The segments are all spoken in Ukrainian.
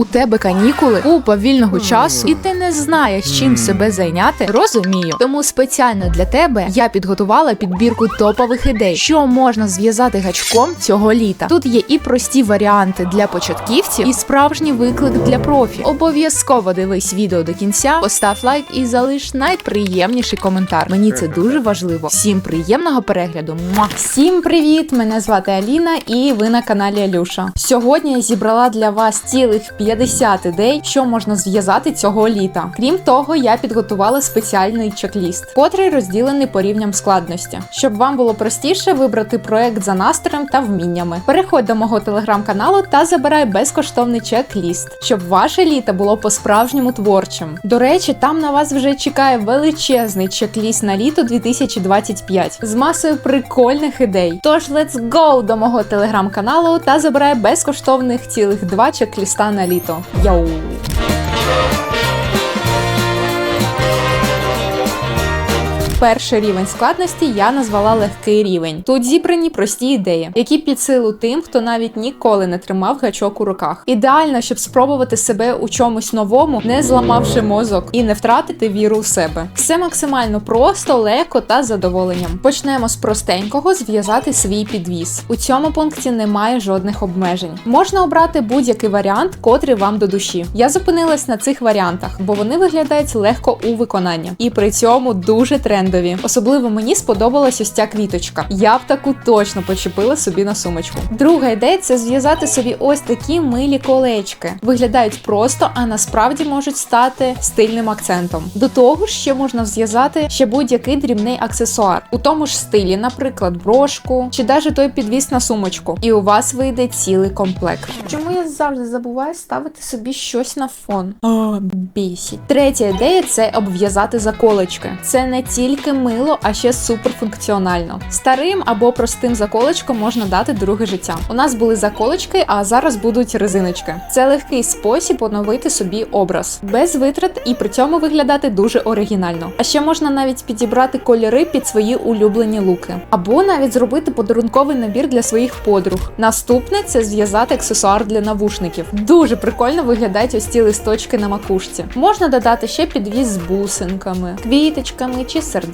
У тебе канікули, купа вільного часу, і ти не знаєш, чим себе зайняти. Розумію. Тому спеціально для тебе я підготувала підбірку топових ідей, що можна зв'язати гачком цього літа. Тут є і прості варіанти для початківців, і справжній виклик для профі. Обов'язково дивись відео до кінця, постав лайк і залиш найприємніший коментар. Мені це дуже важливо. Всім приємного перегляду. Муа! Всім привіт! Мене звати Аліна, і ви на каналі Алюша. Сьогодні я зібрала для вас цілих 50 ідей, що можна зв'язати цього літа. Крім того, я підготувала спеціальний чек-ліст, котрий розділений по рівням складності, щоб вам було простіше вибрати проект за настроєм та вміннями. Переходь до мого телеграм-каналу та забирай безкоштовний чек-ліст, щоб ваше літо було по-справжньому творчим. До речі, там на вас вже чекає величезний чек-ліст на літо 2025 з масою прикольних ідей. Тож let's go до мого телеграм-каналу та забирай безкоштовних цілих два чек-ліста на літо. Йоу! Перший рівень складності я назвала легкий рівень. Тут зібрані прості ідеї, які під силу тим, хто навіть ніколи не тримав гачок у руках. Ідеально, щоб спробувати себе у чомусь новому, не зламавши мозок і не втратити віру в себе. Все максимально просто, легко та з задоволенням. Почнемо з простенького зв'язати свій підвіз. У цьому пункті немає жодних обмежень. Можна обрати будь-який варіант, котрий вам до душі. Я зупинилась на цих варіантах, бо вони виглядають легко у виконанні і при цьому дуже трендові. Особливо мені сподобалась ось ця квіточка. Я б таку точно почепила собі на сумочку. Друга ідея це зв'язати собі ось такі милі колечки. Виглядають просто, а насправді можуть стати стильним акцентом. До того ж, ще можна зв'язати ще будь-який дрібний аксесуар у тому ж стилі, наприклад, брошку чи навіть той підвіс на сумочку. І у вас вийде цілий комплект. Чому я завжди забуваю ставити собі щось на фон? О, бісить. Третя ідея це обв'язати заколочки. Це не тільки мило, а ще суперфункціонально. Старим або простим заколочком можна дати друге життя. У нас були заколочки, а зараз будуть резиночки. Це легкий спосіб оновити собі образ, без витрат і при цьому виглядати дуже оригінально. А ще можна навіть підібрати кольори під свої улюблені луки, або навіть зробити подарунковий набір для своїх подруг. Наступне це зв'язати аксесуар для навушників. Дуже прикольно виглядають ось ці листочки на макушці. Можна додати ще підвіз з бусинками, квіточками чи сердечками,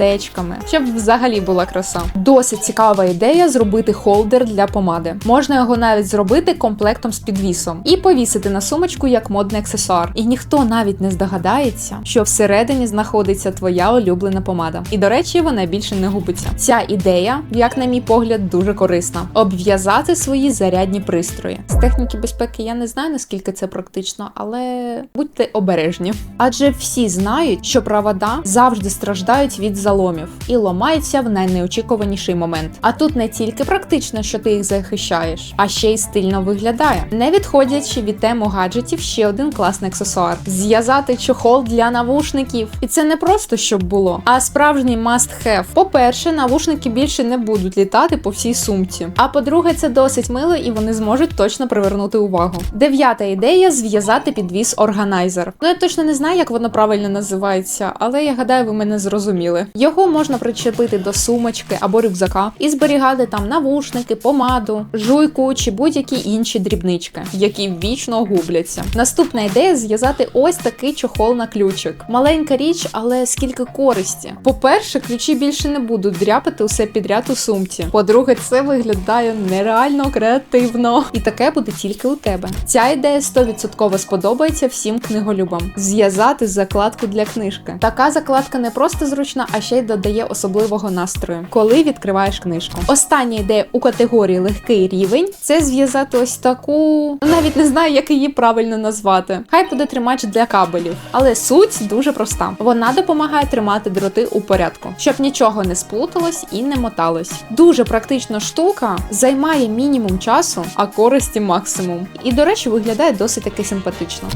щоб взагалі була краса. Досить цікава ідея зробити холдер для помади. Можна його навіть зробити комплектом з підвісом і повісити на сумочку як модний аксесуар. І ніхто навіть не здогадається, що всередині знаходиться твоя улюблена помада. І до речі, вона більше не губиться. Ця ідея, як на мій погляд, дуже корисна. Обв'язати свої зарядні пристрої. З техніки безпеки я не знаю наскільки це практично, але будьте обережні. Адже всі знають, що провода завжди страждають від заломів і ламаються в найнеочікуваніший момент. А тут не тільки практично, що ти їх захищаєш, а ще й стильно виглядає. Не відходячи від тему гаджетів, ще один класний аксесуар: зв'язати чохол для навушників. І це не просто щоб було, а справжній must have. По-перше, навушники більше не будуть літати по всій сумці. А по-друге, це досить мило і вони зможуть точно привернути увагу. Дев'ята ідея зв'язати підвіз органайзер. Ну я точно не знаю, як воно правильно називається, але я гадаю, ви мене зрозуміли. Його можна причепити до сумочки або рюкзака і зберігати там навушники, помаду, жуйку чи будь-які інші дрібнички, які вічно губляться. Наступна ідея зв'язати ось такий чохол на ключик. Маленька річ, але скільки користі. По-перше, ключі більше не будуть дряпати усе підряд у сумці. По-друге, це виглядає нереально креативно. І таке буде тільки у тебе. Ця ідея 100% сподобається всім книголюбам. Зв'язати закладку для книжки. Така закладка не просто зручна, а ще й додає особливого настрою, коли відкриваєш книжку. Остання ідея у категорії легкий рівень це зв'язати ось таку. Навіть не знаю, як її правильно назвати. Хай буде тримач для кабелів, але суть дуже проста. Вона допомагає тримати дроти у порядку, щоб нічого не сплуталось і не моталось. Дуже практична штука, займає мінімум часу, а користі максимум. І, до речі, виглядає досить таки симпатично.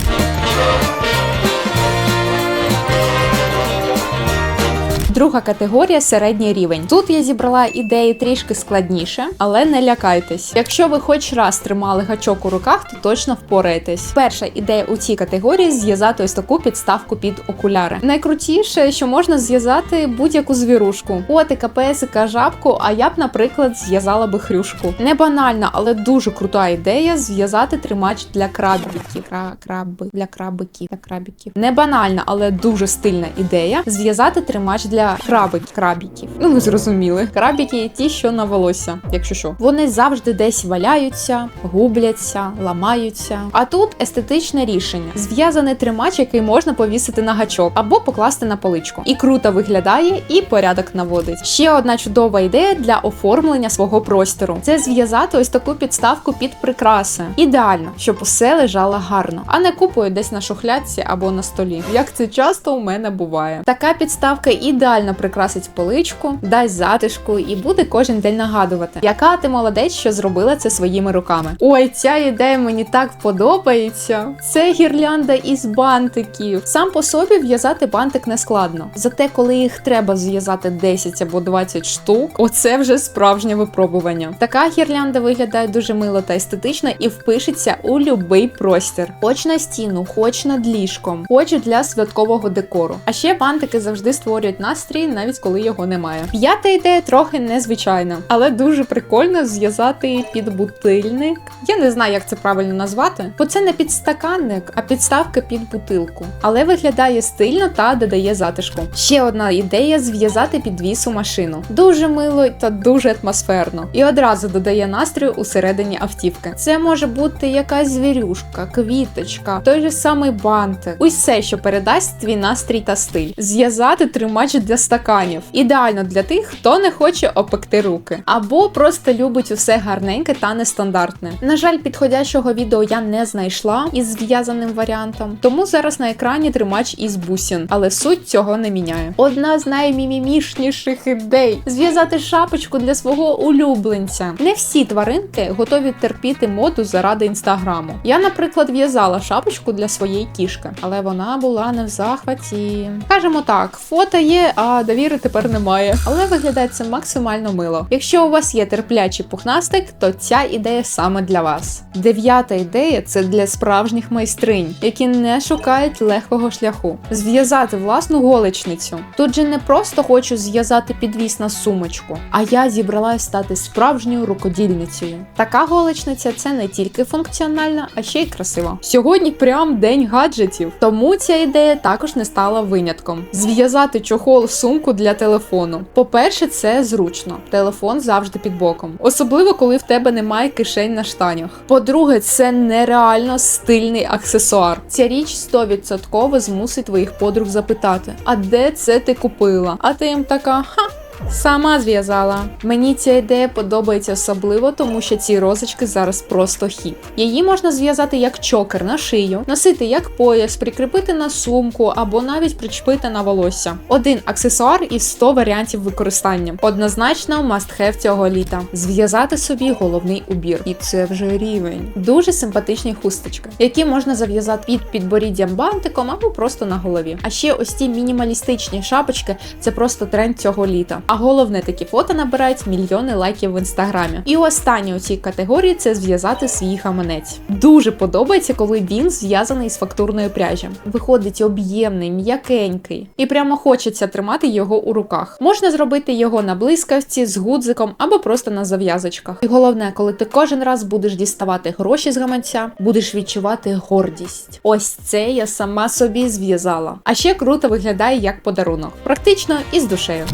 Друга категорія середній рівень. Тут я зібрала ідеї трішки складніше, але не лякайтесь. Якщо ви хоч раз тримали гачок у руках, то точно впораєтесь. Перша ідея у цій категорії зв'язати ось таку підставку під окуляри. Найкрутіше, що можна зв'язати будь-яку звірушку, котика, песика, жабку. А я б, наприклад, зв'язала би хрюшку. Не банальна, але дуже крута ідея зв'язати тримач для крабіків. Кра краби для крабиків. Для крабіків. Не банальна, але дуже стильна ідея зв'язати тримач для крабик крабіків. Ну ви зрозуміли. Крабіки ті, що на волосся, якщо що. Вони завжди десь валяються, губляться, ламаються. А тут естетичне рішення: зв'язаний тримач, який можна повісити на гачок або покласти на поличку. І круто виглядає, і порядок наводить. Ще одна чудова ідея для оформлення свого простору: це зв'язати ось таку підставку під прикраси. Ідеально, щоб усе лежало гарно, а не купою десь на шухлядці або на столі. Як це часто у мене буває. Така підставка ідеально прикрасить поличку, дасть затишку і буде кожен день нагадувати, яка ти молодець, що зробила це своїми руками. Ой, ця ідея мені так подобається. Це гірлянда із бантиків. Сам по собі в'язати бантик не складно. Зате, коли їх треба зв'язати 10 або 20 штук, оце вже справжнє випробування. Така гірлянда виглядає дуже мило та естетично і впишеться у любий простір, хоч на стіну, хоч над ліжком, хоч для святкового декору. А ще бантики завжди створюють настрій, навіть коли його немає. П'ята ідея трохи незвичайна, але дуже прикольно зв'язати під бутильник. Я не знаю, як це правильно назвати, бо це не підстаканник, а підставка під бутилку. Але виглядає стильно та додає затишку. Ще одна ідея зв'язати підвіс у машину. Дуже мило та дуже атмосферно. І одразу додає настрою усередині автівки. Це може бути якась звірюшка, квіточка, той же самий бантик. Усе, що передасть твій настрій та стиль. Зв'язати тримач для стаканів. Ідеально для тих, хто не хоче опекти руки. Або просто любить усе гарненьке та нестандартне. На жаль, підходящого відео я не знайшла із зв'язаним варіантом, тому зараз на екрані тримач із бусін, але суть цього не міняє. Одна з наймімімішніших ідей зв'язати шапочку для свого улюбленця. Не всі тваринки готові терпіти моду заради інстаграму. Я, наприклад, в'язала шапочку для своєї кішки, але вона була не в захваті. Кажемо так, фото є, а довіри тепер немає. Але виглядає це максимально мило. Якщо у вас є терплячий пухнастик, то ця ідея саме для вас. Дев'ята ідея це для справжніх майстринь, які не шукають легкого шляху. Зв'язати власну голичницю. Тут же не просто хочу зв'язати підвіс на сумочку, а я зібралась стати справжньою рукодільницею. Така голичниця це не тільки функціональна, а ще й красива. Сьогодні прям день гаджетів, тому ця ідея також не стала винятком. Зв'язати чохол сумку для телефону. По-перше, це зручно. Телефон завжди під боком, особливо коли в тебе немає кишень на штанях. По-друге, це нереально стильний аксесуар. Ця річ 100% змусить твоїх подруг запитати: а де це ти купила? А ти їм така ха. Сама зв'язала. Мені ця ідея подобається особливо, тому що ці розочки зараз просто хіп. Її можна зв'язати як чокер на шию, носити як пояс, прикріпити на сумку або навіть причепити на волосся. Один аксесуар із 100 варіантів використання. Однозначно must have цього літа. Зв'язати собі головний убір. І це вже рівень. Дуже симпатичні хусточки, які можна зав'язати під підборіддям бантиком або просто на голові. А ще ось ці мінімалістичні шапочки це просто тренд цього літа. А головне, такі фото набирають мільйони лайків в інстаграмі. І останнє у цій категорії це зв'язати свій гаманець. Дуже подобається, коли він зв'язаний з фактурною пряжі. Виходить об'ємний, м'якенький, і прямо хочеться тримати його у руках. Можна зробити його на блискавці з гудзиком або просто на зав'язочках. І головне, коли ти кожен раз будеш діставати гроші з гаманця, будеш відчувати гордість. Ось це я сама собі зв'язала. А ще круто виглядає як подарунок, практично і з душею.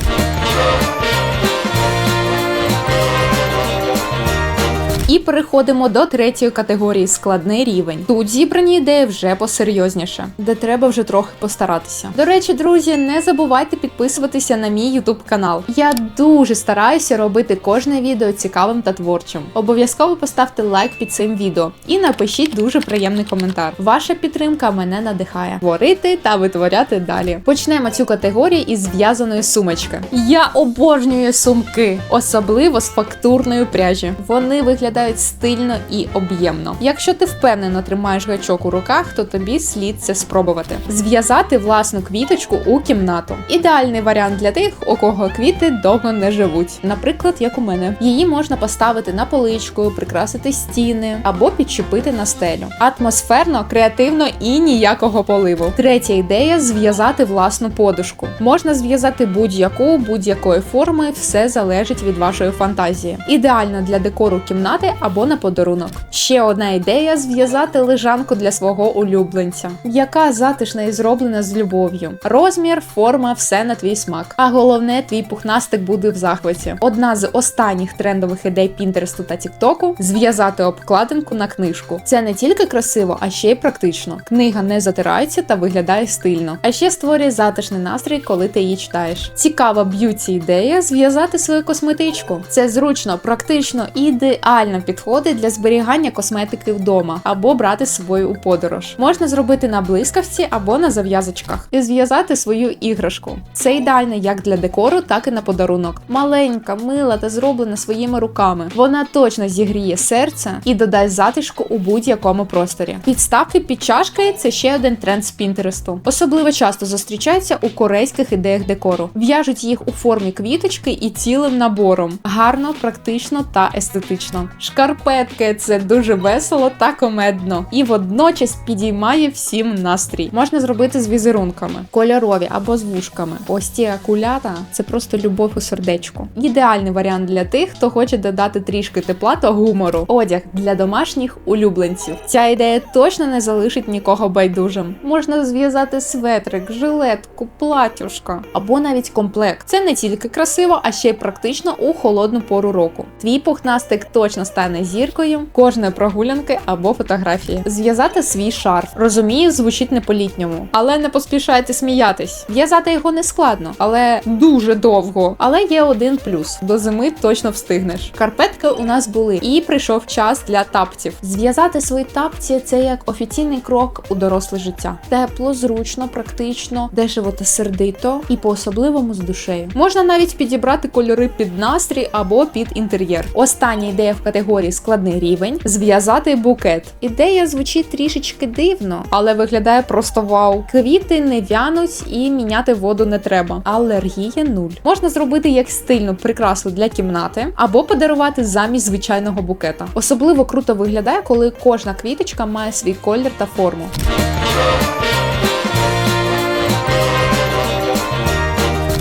Oh, oh, oh. І переходимо до третьої категорії складний рівень. Тут зібрані ідеї вже посерйозніше, де треба вже трохи постаратися. До речі, друзі, не забувайте підписуватися на мій YouTube канал. Я дуже стараюся робити кожне відео цікавим та творчим. Обов'язково поставте лайк під цим відео і напишіть дуже приємний коментар. Ваша підтримка мене надихає творити та витворяти далі. Почнемо цю категорію із зв'язаної сумочки. Я обожнюю сумки, особливо з фактурної пряжі. Вони виглядають виглядають стильно і об'ємно. Якщо ти впевнено тримаєш гачок у руках, то тобі слід це спробувати. Зв'язати власну квіточку у кімнату. Ідеальний варіант для тих, у кого квіти довго не живуть. Наприклад, як у мене. Її можна поставити на поличку, прикрасити стіни або підчепити на стелю. Атмосферно, креативно і ніякого поливу. Третя ідея зв'язати власну подушку. Можна зв'язати будь-яку, будь-якої форми, все залежить від вашої фантазії. Ідеально для декору кімнати або на подарунок. Ще одна ідея зв'язати лежанку для свого улюбленця, яка затишна і зроблена з любов'ю. Розмір, форма, все на твій смак. А головне, твій пухнастик буде в захваті. Одна з останніх трендових ідей Пінтересту та Тіктоку зв'язати обкладинку на книжку. Це не тільки красиво, а ще й практично. Книга не затирається та виглядає стильно, а ще створює затишний настрій, коли ти її читаєш. Цікава б'юті ідея зв'язати свою косметичку. Це зручно, практично і ідеально підходить для зберігання косметики вдома або брати з собою у подорож. Можна зробити на блискавці або на зав'язочках і зв'язати свою іграшку. Це ідеально як для декору, так і на подарунок. Маленька, мила та зроблена своїми руками. Вона точно зігріє серце і додасть затишку у будь-якому просторі. Підставки під чашки це ще один тренд з Пінтересту. Особливо часто зустрічається у корейських ідеях декору. В'яжуть їх у формі квіточки і цілим набором. Гарно, практично та естетично. Шкарпетки це дуже весело та комедно, і водночас підіймає всім настрій. Можна зробити з візерунками, кольорові або з вушками. Ось ці акулята це просто любов у сердечку. Ідеальний варіант для тих, хто хоче додати трішки тепла та гумору. Одяг для домашніх улюбленців. Ця ідея точно не залишить нікого байдужим. Можна зв'язати светрик, жилетку, платюшка або навіть комплект. Це не тільки красиво, а ще й практично у холодну пору року. Твій пухнастик точно стане зіркою кожної прогулянки або фотографії. Зв'язати свій шарф. Розумію, звучить не по-літньому, але не поспішайте сміятись. В'язати його не складно, але дуже довго. Але є один плюс: до зими точно встигнеш. Карпетки у нас були, і прийшов час для тапців. Зв'язати свої тапці це як офіційний крок у доросле життя. Тепло, зручно, практично, дешево та сердито, і по-особливому з душею. Можна навіть підібрати кольори під настрій або під інтер'єр. Остання ідея в категорії складний рівень зв'язати букет. Ідея звучить трішечки дивно, але виглядає просто вау. Квіти не вянуть і міняти воду не треба. Алергія нуль. Можна зробити як стильну прикрасу для кімнати або подарувати замість звичайного букета. Особливо круто виглядає, коли кожна квіточка має свій колір та форму.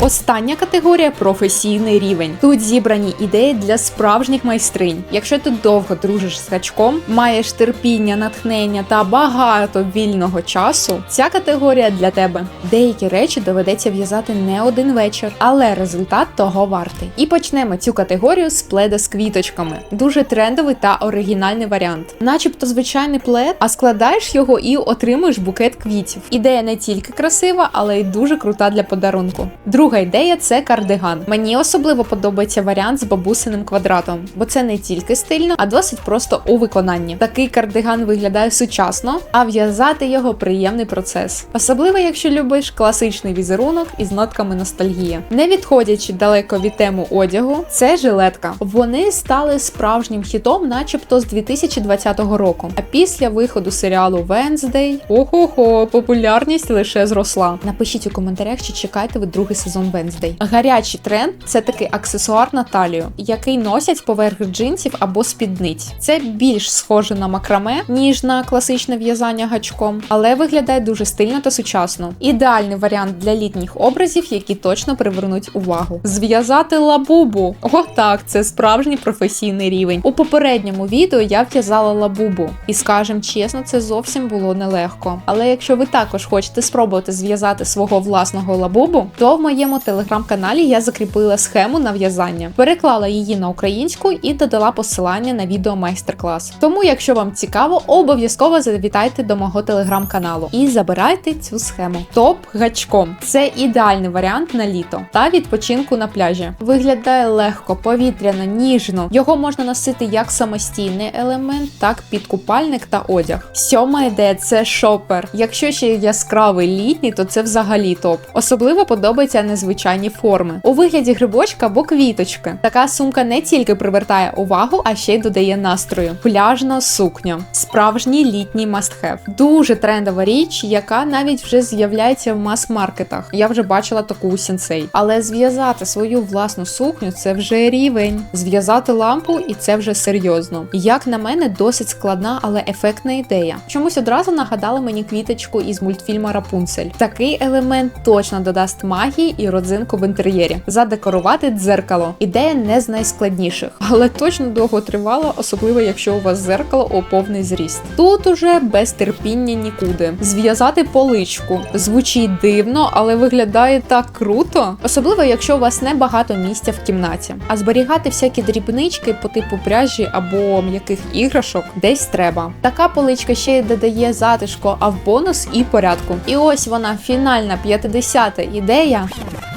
Остання категорія професійний рівень. Тут зібрані ідеї для справжніх майстринь. Якщо ти довго дружиш з гачком, маєш терпіння, натхнення та багато вільного часу, ця категорія для тебе. Деякі речі доведеться в'язати не один вечір, але результат того вартий. І почнемо цю категорію з пледа з квіточками. Дуже трендовий та оригінальний варіант. Начебто звичайний плед, а складаєш його і отримуєш букет квітів. Ідея не тільки красива, але й дуже крута для подарунку. Друга ідея це кардиган. Мені особливо подобається варіант з бабусиним квадратом, бо це не тільки стильно, а досить просто у виконанні. Такий кардиган виглядає сучасно, а в'язати його приємний процес. Особливо, якщо любиш класичний візерунок із нотками ностальгії. Не відходячи далеко від теми одягу, це жилетка. Вони стали справжнім хітом, начебто з 2020 року. А після виходу серіалу Wednesday, ого-го, популярність лише зросла. Напишіть у коментарях, чи чекаєте ви другий сезон Wednesday. Гарячий тренд це такий аксесуар на талію, який носять поверх джинсів або спідниць. Це більш схоже на макраме, ніж на класичне в'язання гачком, але виглядає дуже стильно та сучасно. Ідеальний варіант для літніх образів, які точно привернуть увагу. Зв'язати лабубу. О, так, це справжній професійний рівень. У попередньому відео я в'язала лабубу, і скажем чесно, це зовсім було нелегко. Але якщо ви також хочете спробувати зв'язати свого власного лабубу, то в моєму телеграм-каналі я закріпила схему на в'язання, переклала її на українську і додала посилання на відео майстер-клас. Тому, якщо вам цікаво, обов'язково завітайте до мого телеграм-каналу і забирайте цю схему. Топ гачком це ідеальний варіант на літо та відпочинку на пляжі. Виглядає легко, повітряно, ніжно. Його можна носити як самостійний елемент, так під купальник та одяг. Сьома ідея це шопер. Якщо ще яскравий літній, то це взагалі топ. Особливо подобається незвичайні форми у вигляді грибочка або квіточки. Така сумка не тільки привертає увагу, а ще й додає настрою. Пляжна сукня, справжній літній мастхев. Дуже трендова річ, яка навіть вже з'являється в мас-маркетах. Я вже бачила таку у сенсей. Але зв'язати свою власну сукню це вже рівень. Зв'язати лампу, і це вже серйозно. Як на мене, досить складна, але ефектна ідея. Чомусь одразу нагадала мені квіточку із мультфільма Рапунцель. Такий елемент точно додасть магії і родзинку в інтер'єрі. Задекорувати дзеркало. Ідея не з найскладніших, але точно довго тривала, особливо якщо у вас дзеркало у повний зріст. Тут уже без терпіння нікуди. Зв'язати поличку звучить дивно, але виглядає так круто. Особливо, якщо у вас небагато місця в кімнаті. А зберігати всякі дрібнички по типу пряжі або м'яких іграшок десь треба. Така поличка ще й додає затишку, а в бонус і порядку. І ось вона фінальна 50-та ідея.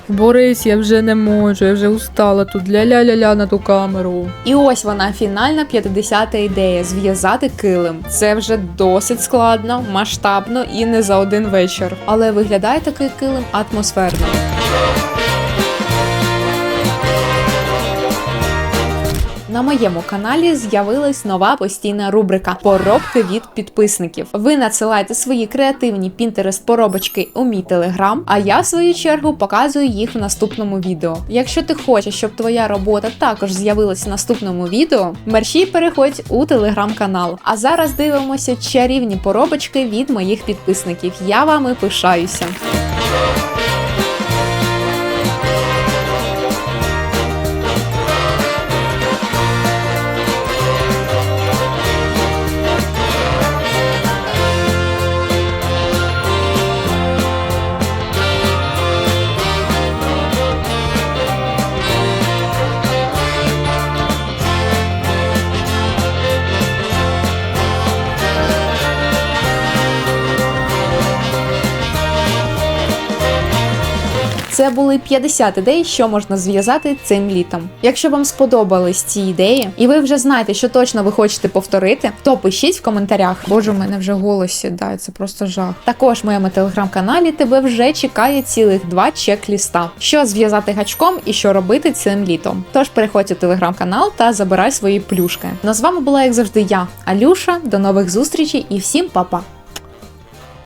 Борис, я вже не можу, я вже устала тут ля-ля-ля-ля на ту камеру. І ось вона фінальна 50-та ідея зв'язати килим. Це вже досить складно, масштабно і не за один вечір. Але виглядає такий килим атмосферно. На моєму каналі з'явилась нова постійна рубрика Поробки від підписників. Ви надсилаєте свої креативні Pinterest поробочки у мій телеграм, а я в свою чергу показую їх в наступному відео. Якщо ти хочеш, щоб твоя робота також з'явилась в наступному відео, мерщій переходь у телеграм-канал. А зараз дивимося чарівні поробочки від моїх підписників. Я вами пишаюся. Це були 50 ідей, що можна зв'язати цим літом. Якщо вам сподобались ці ідеї, і ви вже знаєте, що точно ви хочете повторити, то пишіть в коментарях. Боже, у мене вже голос сідає, це просто жах. Також в моєму телеграм-каналі тебе вже чекає цілих два чек-ліста, що зв'язати гачком і що робити цим літом. Тож переходь у телеграм-канал та забирай свої плюшки. Ну з вами була, як завжди, я, Алюша. До нових зустрічей і всім па-па!